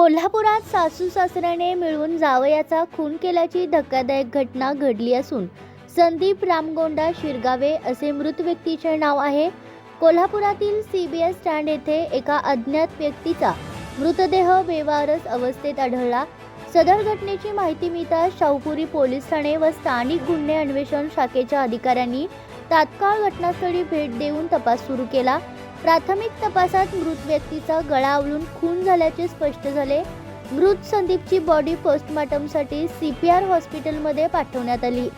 कोल्हापुरात सासू सासऱ्याने मिळून जावयाचा खून केल्याची धक्कादायक घटना घडली असून संदीप रामगोंडा शिरगावे असे मृत व्यक्तीचे नाव आहे. कोल्हापुरातील सी बी एस स्टँड येथे एका अज्ञात व्यक्तीचा मृतदेह बेवारस अवस्थेत आढळला. सदर घटनेची माहिती मिळताच शाहूपुरी पोलीस ठाणे व स्थानिक गुन्हे अन्वेषण शाखेच्या अधिकाऱ्यांनी तात्काळ घटनास्थळी भेट देऊन तपास सुरू केला. प्राथमिक तपासात मृत व्यक्तीचा गळा आवळून खून झाल्याचे स्पष्ट झाले. मृत संदीपची बॉडी पोस्टमॉर्टमसाठी आर हॉस्पिटलमध्ये पाठवण्यात आली.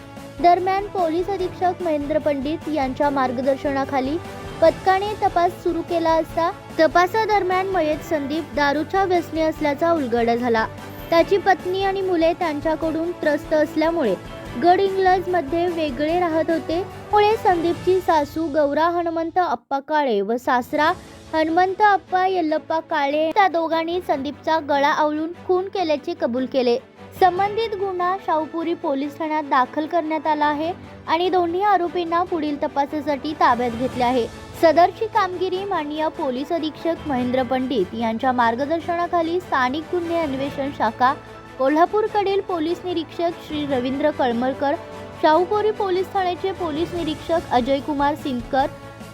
दरम्यान पोलीस अधीक्षक महेंद्र पंडित यांच्या मार्गदर्शनाखाली पथकाने तपास सुरू केला असता तपासादरम्यान मयत संदीप दारूच्या व्यसनी असल्याचा उलगडा झाला. त्याची पत्नी आणि मुले त्यांच्याकडून त्रस्त असल्यामुळे गड इंग्लजमध्ये वेगळे राहत होते. मुळे संदीपची सासू गौरा हनुमंत अप्पा काळे व सासरा हनुमंत अप्पा यल्लप्पा काळे त्या दोघांनी संदीपचा गळा आवळून खून केल्याचे कबूल केले. संबंधित गुन्हा शाहूपुरी पोलीस ठाण्यात दाखल करण्यात आला आहे आणि दोन्ही आरोपींना पुढील तपासासाठी ताब्यात घेतले आहे. सदरची कामगिरी माननीय पोलीस अधीक्षक महेंद्र पंडित यांच्या मार्गदर्शनाखाली स्थानिक गुन्हे अन्वेषण शाखा कोल्हापूरकडील पोलीस निरीक्षक श्री रवींद्र कळमळकर शाहूपुरी पोलीस ठाण्याचे पोलीस निरीक्षक अजय कुमार सिंदकर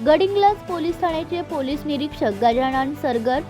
गडिंग्लज पोलीस ठाण्याचे पोलीस निरीक्षक गजानन सरगर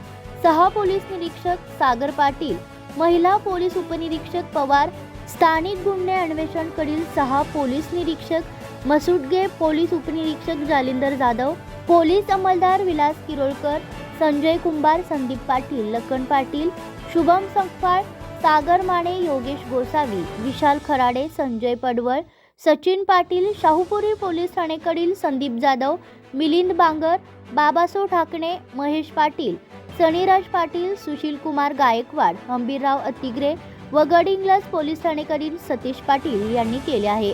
सहा पोलीस निरीक्षक सागर पाटील महिला पोलीस उपनिरीक्षक पवार स्थानिक गुन्हे अन्वेषणकडील सहा पोलीस निरीक्षक मसुटगे पोलीस उपनिरीक्षक जालिंदर जाधव पोलीस अंमलदार विलास किरोळकर संजय कुंभार संदीप पाटील लखन पाटील शुभम संकपाळ सागर माने योगेश गोसावी विशाल खराडे संजय पडवळ सचिन पाटील शाहूपुरी पोलीस ठाणेकडील संदीप जाधव मिलिंद बांगर बाबासो ठाकणे महेश पाटील सनीराज पाटील सुशील कुमार गायकवाड हंबीरराव अतिग्रे व गडिंग्लज पोलीस ठाणेकडील सतीश पाटील यांनी केले आहे.